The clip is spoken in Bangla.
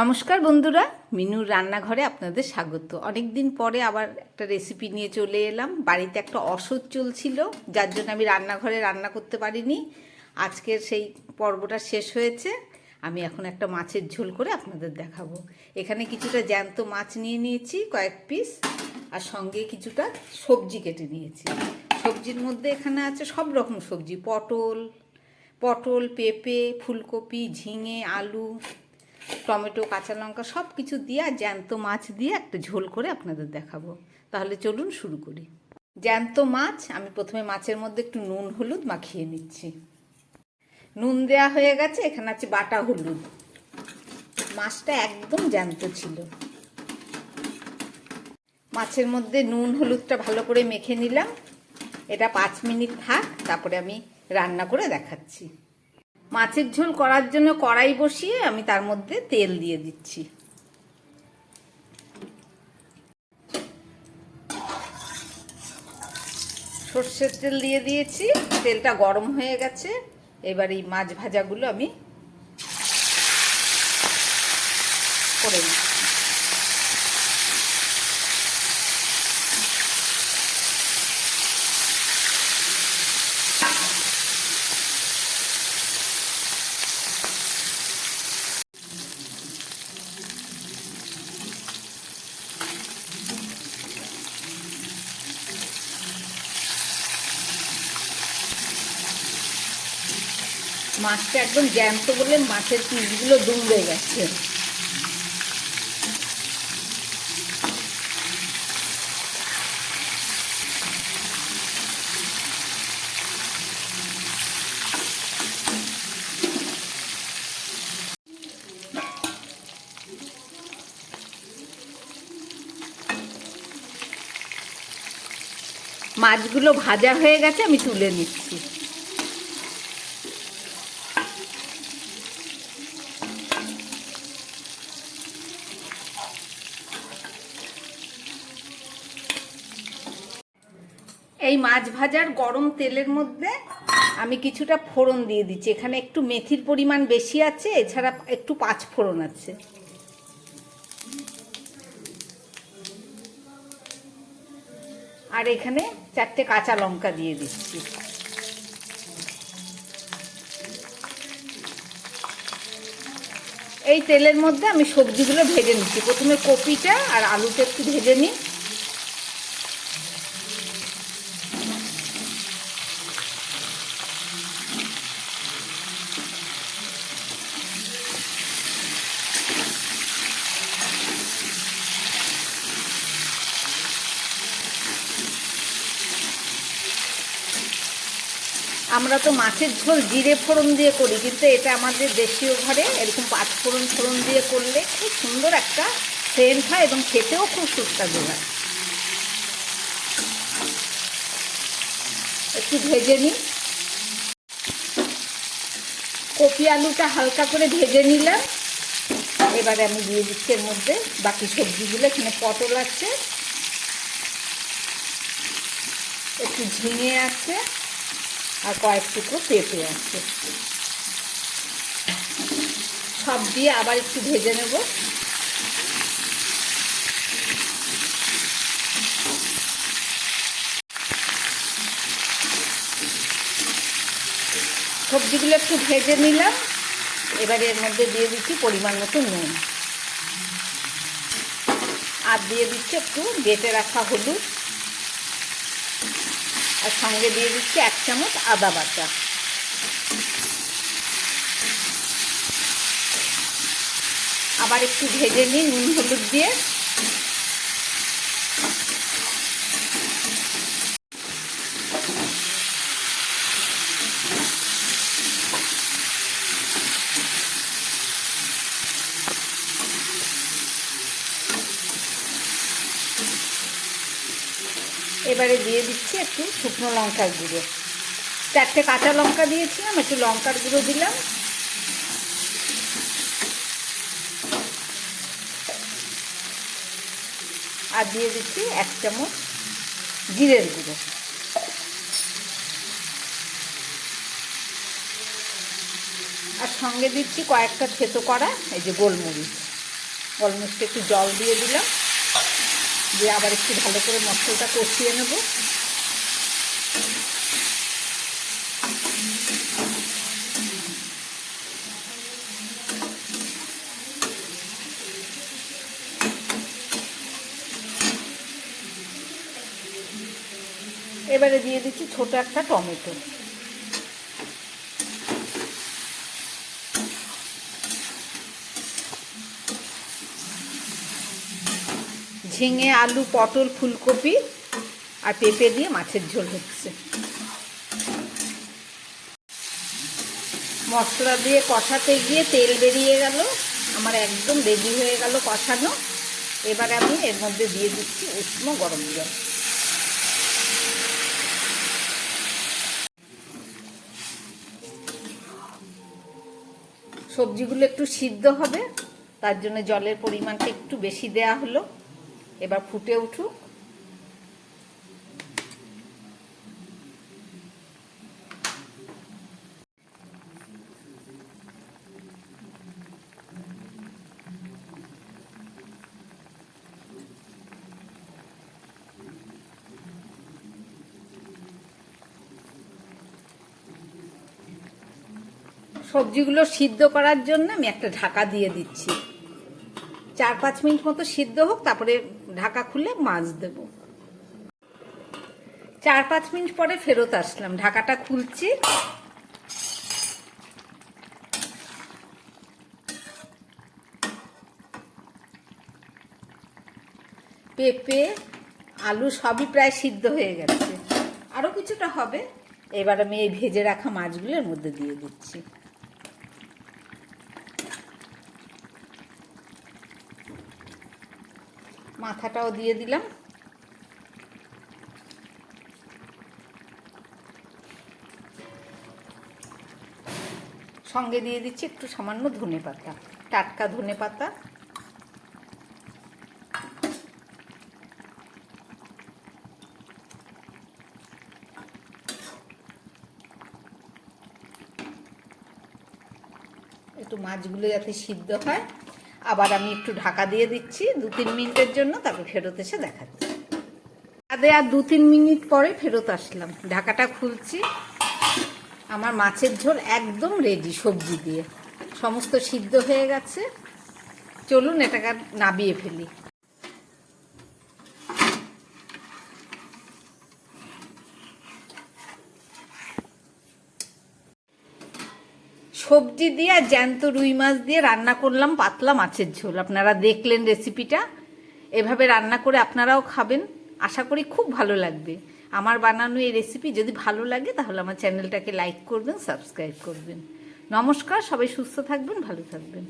নমস্কার বন্ধুরা, মিনুর রান্নাঘরে আপনাদের স্বাগত। অনেক দিন পরে আবার একটা রেসিপি নিয়ে চলে এলাম। বাড়িতে একটা অসুখ চলছিল, যার জন্য আমি রান্নাঘরে রান্না করতে পারিনি। আজকের সেই পর্বটা শেষ হয়েছে। আমি এখন একটা মাছের ঝোল করে আপনাদের দেখাবো। এখানে কিছুটা জ্যান্ত মাছ নিয়ে নিয়েছি, কয়েক পিস আর সঙ্গে কিছুটা সবজি কেটে নিয়েছি। সবজির মধ্যে এখানে আছে সব রকম সবজি, পটল পটল, পেঁপে, ফুলকপি, ঝিঙে, আলু টমেটো, কাঁচা লঙ্কা সব কিছু দিয়ে আর জ্যান্ত মাছ দিয়ে একটা ঝোল করে আপনাদের দেখাবো। তাহলে চলুন শুরু করি। জ্যান্ত মাছ, আমি প্রথমে মাছের মধ্যে একটু নুন, হলুদ মাখিয়ে নিচ্ছি। নুন দেয়া হয়ে গেছে, এখানে আছে বাটা হলুদ। মাছটা একদম জ্যান্ত ছিল। মাছের মধ্যে নুন, হলুদটা ভালো করে মেখে নিলাম। এটা পাঁচ মিনিট থাক, তারপরে আমি রান্না করে দেখাচ্ছি। মাছের ঝোল করার জন্য কড়াই বসিয়ে আমি তার মধ্যে তেল দিয়ে দিচ্ছি। সর্ষের তেল দিয়ে দিয়েছি, তেলটা গরম হয়ে গেছে। এবার এই মাছ ভাজাগুলো আমি করে নিচ্ছি। মাছটা একদম জ্যান্ত বলে মাছের পিসগুলো দুমড়ে গেছে। মাছগুলো ভাজা হয়ে গেছে, আমি তুলে নিচ্ছি। এই মাছ ভাজার গরম তেলের মধ্যে আমি কিছুটা ফোড়ন দিয়ে দিচ্ছি। এখানে একটু মেথির পরিমাণ বেশি আছে, এছাড়া একটু পাঁচ ফোড়ন আছে। আর এখানে চারটে কাঁচা লঙ্কা দিয়ে দিচ্ছি। এই তেলের মধ্যে আমি সবজিগুলো ভেজে নিচ্ছি। প্রথমে কপিটা আর আলুটা একটু ভেজে নিই। আমরা তো মাছের ঝোল জিরে ফোড়ন দিয়ে করি, কিন্তু এটা আমাদের দেশীয় ঘরে এরকম পাঁচ ফোড়ন ফোড়ন দিয়ে করলে খুব সুন্দর একটা সেন্ট হয় এবং খেতেও খুব সুস্বাদু হয়। একটু ভেজে নিই। কপি আলুটা হালকা করে ভেজে নিলাম। এবারে আমি দিয়ে দিচ্ছি এর মধ্যে বাকি সবজিগুলো, এখানে পটল আছে, একটু ঝিঙে আছে। আর কয়েক টুকরো পেঁপে আছে সব দিয়ে আবার একটু ভেজে নেব। সবজিগুলো একটু ভেজে নিলাম। এবারে এর মধ্যে দিয়ে দিচ্ছি পরিমাণ মতো নুন। আর দিয়ে দিচ্ছি একটু বেটে রাখা হলুদ। আর সঙ্গে দিয়ে দিচ্ছি এক চামচ আদা বাটা। আবার একটু ভেজে নিই, নুন হলুদ দিয়ে। এবারে দিয়ে দিচ্ছি একটু শুকনো লঙ্কার গুঁড়ো। চারটে কাঁচা লঙ্কা দিয়েছিলাম, একটু লঙ্কার গুঁড়ো দিলাম। আর দিয়ে দিচ্ছি এক চামচ জিরের গুঁড়ো। আর সঙ্গে দিচ্ছি কয়েকটা থেতো করা, এই যে গোলমরিচ। গোলমরিচটা একটু জল দিয়ে দিলাম। দিয়ে আবার একটু ভালো করে মশলাটা কষিয়ে নেব। এবারে দিয়ে দিচ্ছি ছোট একটা টমেটো। ঝিঙে, আলু, পটল, ফুলকপি আর পেঁপে দিয়ে মাছের ঝোল হচ্ছে। মশলা দিয়ে কষাতে গিয়ে তেল বেরিয়ে গেল। আমার একদম রেডি হয়ে গেল কষানো। এবারে আমি এর মধ্যে দিয়ে দিচ্ছি উষ্ণ গরম জল। সবজিগুলো একটু সিদ্ধ হবে, তার জন্য জলের পরিমাণটা একটু বেশি দেয়া হলো। এবার ফুটে উঠুক। সবজিগুলো সিদ্ধ করার জন্য আমি একটা ঢাকা দিয়ে দিচ্ছি। চার, পাঁচ মিনিট মতো সিদ্ধ হোক, তারপরে ঢাকা খুলে মাছ দেব। চার, পাঁচ মিনিট পরে ফেরত আসলাম। ঢাকাটা খুলছি। পেঁপে, আলু সবই প্রায় সিদ্ধ হয়ে গেছে। আরও কিছুটা হবে। এবার আমি এই ভেজে রাখা মাছগুলোর মধ্যে দিয়ে দিচ্ছি। মাথাটাও দিয়ে দিলাম। সঙ্গে দিয়ে দিচ্ছি একটু সামান্য ধনে পাতা, টাটকা ধনে পাতা। একটু মাছগুলো যাতে সিদ্ধ হয়। আবার আমি একটু ঢাকা দিয়ে দিচ্ছি দু তিন মিনিটের জন্য, তারপর ফেরত এসে দেখাচ্ছি। আদে আর দু তিন মিনিট পরে ফেরত আসলাম। ঢাকাটা খুলছি। আমার মাছের ঝোল একদম রেডি সবজি দিয়ে। সমস্ত সিদ্ধ হয়ে গেছে। চলুন এটাকে নাবিয়ে ফেলি। সবজি দিয়ে আর জ্যান্ত রুই মাছ দিয়ে রান্না করলাম পাতলা মাছের ঝোল। আপনারা দেখলেন রেসিপিটা এভাবে রান্না করে আপনারাও খাবেন। আশা করি খুব ভালো লাগবে। আমার বানানো এই রেসিপি যদি ভালো লাগে, তাহলে আমার চ্যানেলটাকে লাইক করবেন সাবস্ক্রাইব করবেন। নমস্কার, সবাই সুস্থ থাকবেন, ভালো থাকবেন।